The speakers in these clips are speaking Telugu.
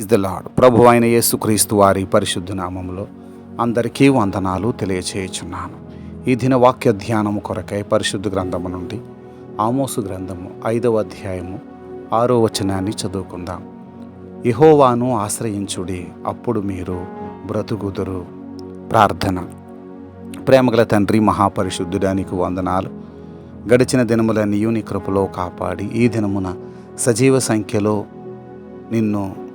ఇస్ ద లాడ్ ప్రభు అయిన యేసుక్రీస్తు వారి పరిశుద్ధ నామంలో అందరికీ వందనాలు తెలియచేయుచున్నాను. ఈ దిన వాక్య ధ్యానము కొరకై పరిశుద్ధ గ్రంథము నుండి ఆమోసు గ్రంథము ఐదవ అధ్యాయము ఆరో వచనాన్ని చదువుకుందాం. ఇహోవాను ఆశ్రయించుడి అప్పుడు మీరు బ్రతుకుదురు. ప్రార్థన. ప్రేమగల తండ్రి మహాపరిశుద్ధుడానికి వందనాలు. గడిచిన దినములన్నీ నీ కృపలో కాపాడి ఈ దినమున సజీవ సంఖ్యలో నిన్ను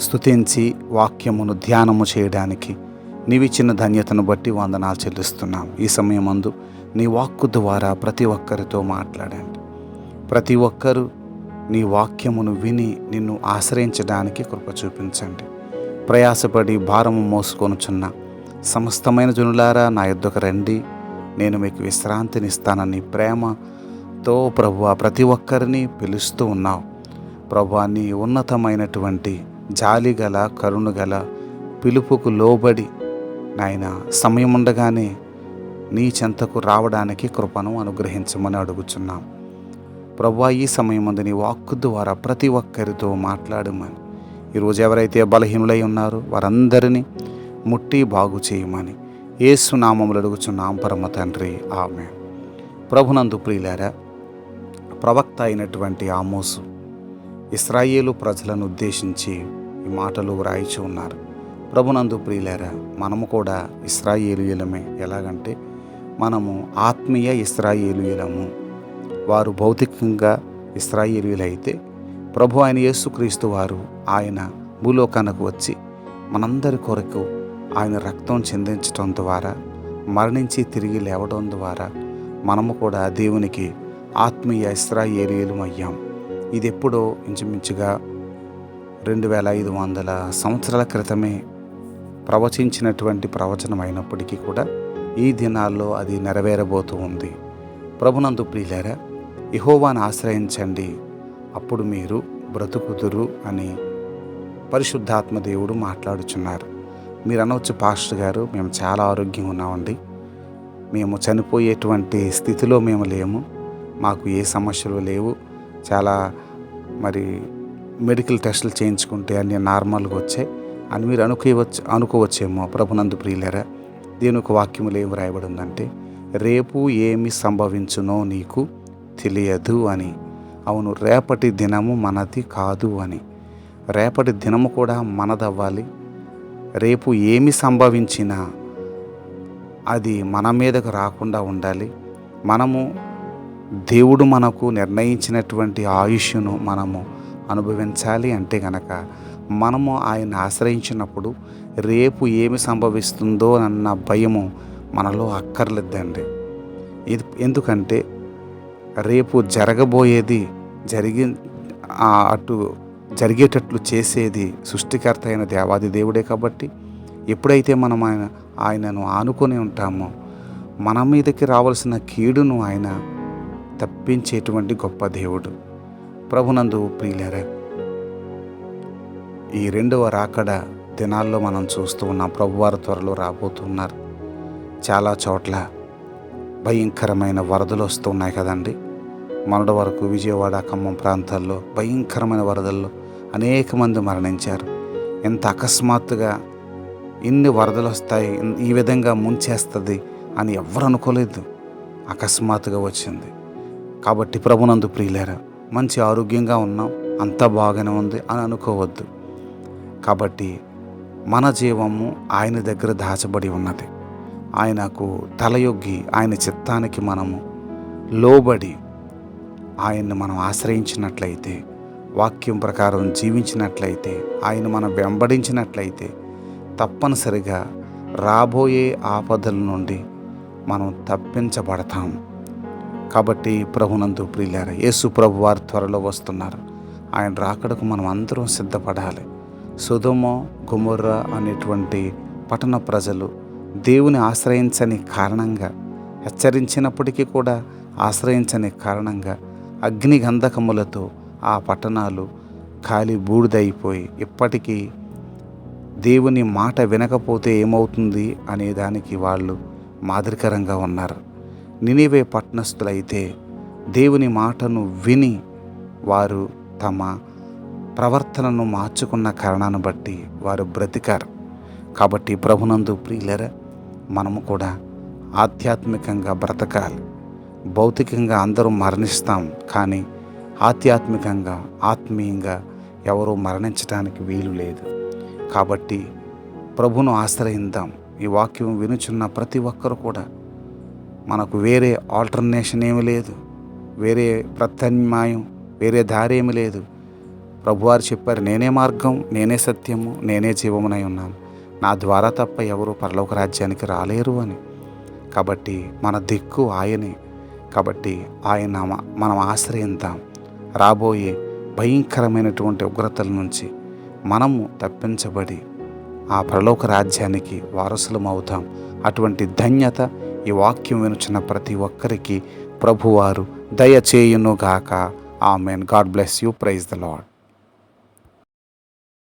స్తుతించి వాక్యమును ధ్యానము చేయడానికి నీవిచ్చిన ధన్యతను బట్టి వందనాలు చెల్లిస్తున్నాం ఈ సమయమందు నీ వాక్కు ద్వారా ప్రతి ఒక్కరితో మాట్లాడండి. ప్రతి ఒక్కరూ నీ వాక్యమును విని నిన్ను ఆశ్రయించడానికి కృప చూపించండి. ప్రయాసపడి భారము మోసుకొనుచున్న సమస్తమైన జనులారా నా యొద్దకు రండి. నేను మీకు విశ్రాంతినిస్తానని ప్రేమతో ప్రభు ప్రతి ఒక్కరిని పిలుస్తూ ఉన్నావు. ప్రభు నీ ఉన్నతమైనటువంటి జాలి గల కరుణ గల పిలుపుకు లోబడి నాయన సమయం ఉండగానే నీ చెంతకు రావడానికి కృపను అనుగ్రహించమని అడుగుచున్నాం. ప్రభా ఈ సమయం ముందు నీ వాక్కు ద్వారా ప్రతి ఒక్కరితో మాట్లాడమని. ఈరోజు ఎవరైతే బలహీనులై ఉన్నారో వారందరినీ ముట్టి బాగు చేయమని ఏసు నామములు అడుగుచున్నాం పరమ తండ్రి. ఆమె ప్రభునందు ప్రియులారా ప్రవక్త అయినటువంటి ఆమోసు ఇస్రాయేలు ప్రజలను ఉద్దేశించి ఈ మాటలు వ్రాయిచి ఉన్నారు. ప్రభునందు ప్రియులారా మనము కూడా ఇస్రాయేలుయలమే ఎలాగంటే మనము ఆత్మీయ ఇస్రాయేలుయలము వారు భౌతికంగా ఇస్రాయేలులైతే ప్రభు ఆయన యేసుక్రీస్తు వారు ఆయన భూలోకానికి వచ్చి మనందరి కొరకు ఆయన రక్తం చెందించడం ద్వారా మరణించి తిరిగి లేవడం ద్వారా మనము కూడా దేవునికి ఆత్మీయ ఇస్రాయేలీలు అయ్యాం ఇది ఎప్పుడో ఇంచుమించుగా రెండు వేల ఐదు వందల సంవత్సరాల క్రితమే ప్రవచించినటువంటి ప్రవచనం అయినప్పటికీ కూడా ఈ దినాల్లో అది నెరవేరబోతూ ఉంది. ప్రభునందు ప్రియులారా ఇహోవాను ఆశ్రయించండి. అప్పుడు మీరు బ్రతుకుదురు అని పరిశుద్ధాత్మ దేవుడు మాట్లాడుచున్నారు. మీరు అనవచ్చు పాస్టర్ గారు మేము చాలా ఆరోగ్యంగా ఉన్నామండి. మేము చనిపోయేటువంటి స్థితిలో మేము లేము. మాకు ఏ సమస్యలు లేవు. చాలా మరి మెడికల్ టెస్టులు చేయించుకుంటే అన్నీ నార్మల్గా వచ్చాయి. అని మీరు అనుకోవచ్చు అనుకోవచ్చేమో ప్రభునందు ప్రియులరా దీని ఒక వాక్యములు ఏమి రాయబడి ఉందంటే రేపు ఏమి సంభవించునో నీకు తెలియదు అని. అవును రేపటి దినము మనది కాదు అని. రేపటి దినము కూడా మనదవ్వాలి. రేపు ఏమి సంభవించినా అది మన మీదకు రాకుండా ఉండాలి. మనము దేవుడు మనకు నిర్ణయించినటువంటి ఆయుష్ను మనము అనుభవించాలి అంటే గనక మనము ఆయన ఆశ్రయించినప్పుడు రేపు ఏమి సంభవిస్తుందో అన్న భయము మనలో అక్కర్లేదండి. ఇది ఎందుకంటే రేపు జరగబోయేది జరిగి అటు జరిగేటట్లు చేసేది సృష్టికర్త అయిన దేవాది దేవుడే కాబట్టి ఎప్పుడైతే మనం ఆయన ఆయనను ఆనుకొని ఉంటామో మన మీదకి రావాల్సిన కీడును ఆయన తప్పించేటువంటి గొప్ప దేవుడు. ప్రభునందు ప్రియులరా ఈ రెండవ రాకడ దినాల్లో మనం చూస్తూ ఉన్నాం. ప్రభువారు త్వరలో రాబోతున్నారు. చాలా చోట్ల భయంకరమైన వరదలు వస్తున్నాయి కదండి. మొన్నటి వరకు విజయవాడ ఖమ్మం ప్రాంతాల్లో భయంకరమైన వరదల్లో అనేక మంది మరణించారు. ఎంత అకస్మాత్తుగా ఇన్ని వరదలు వస్తాయి ఈ విధంగా ముంచేస్తుంది అని ఎవరు అనుకోలేదు. అకస్మాత్తుగా వచ్చింది. కాబట్టి ప్రభునందు ప్రియులేరా మంచి ఆరోగ్యంగా ఉన్నాం. అంతా బాగానే ఉంది అని అనుకోవద్దు. కాబట్టి మన జీవము ఆయన దగ్గర దాచబడి ఉన్నది. ఆయనకు తలయొగ్గి ఆయన చిత్తానికి మనము లోబడి ఆయన్ని మనం ఆశ్రయించినట్లయితే వాక్యం ప్రకారం జీవించినట్లయితే ఆయన మనం వెంబడించినట్లయితే తప్పనిసరిగా రాబోయే ఆపదల నుండి మనం తప్పించబడతాం. కాబట్టి ప్రభునందు ప్రియులారా యేసు ప్రభు వారు త్వరలో వస్తున్నారు. ఆయన రాకడకు మనం అందరం సిద్ధపడాలి. సుధుమ గుమర్ర అనేటువంటి పట్టణ ప్రజలు దేవుని ఆశ్రయించని కారణంగా హెచ్చరించినప్పటికీ కూడా ఆశ్రయించని కారణంగా అగ్ని గంధకములతో ఆ పట్టణాలు ఖాళీ బూడిదైపోయి ఇప్పటికీ దేవుని మాట వినకపోతే ఏమవుతుంది అనే దానికి వాళ్ళు మాదిరికరంగా ఉన్నారు. నినివే పట్టణస్థులైతే దేవుని మాటను విని వారు తమ ప్రవర్తనను మార్చుకున్న కారణాన్ని బట్టి వారు బ్రతికారు. కాబట్టి ప్రభునందు ప్రియులరా మనము కూడా ఆధ్యాత్మికంగా బ్రతకాలి. భౌతికంగా అందరూ మరణిస్తాం కానీ ఆధ్యాత్మికంగా ఆత్మీయంగా ఎవరూ మరణించడానికి వీలు లేదు. కాబట్టి ప్రభును ఆశ్రయిద్దాం ఈ వాక్యం వినుచున్న ప్రతి ఒక్కరు కూడా మనకు వేరే ఆల్టర్నేషన్ ఏమి లేదు. వేరే ప్రత్యామ్నాయం వేరే దారి ఏమి లేదు. ప్రభువారు చెప్పారు నేనే మార్గం నేనే సత్యము నేనే జీవమునై ఉన్నాను. నా ద్వారా తప్ప ఎవరు పరలోక రాజ్యానికి రాలేరు అని. కాబట్టి మన దిక్కు ఆయనే. కాబట్టి ఆయన మనం ఆశ్రయిద్దాం. రాబోయే భయంకరమైనటువంటి ఉగ్రతల నుంచి మనము తప్పించబడి ఆ పరలోక రాజ్యానికి వారసులం అవుతాం అటువంటి ధన్యత ఈ వాక్యం వినుచున్న ప్రతి ఒక్కరికి ప్రభువారు దయచేయునుగాక. Amen. God bless you. Praise the lord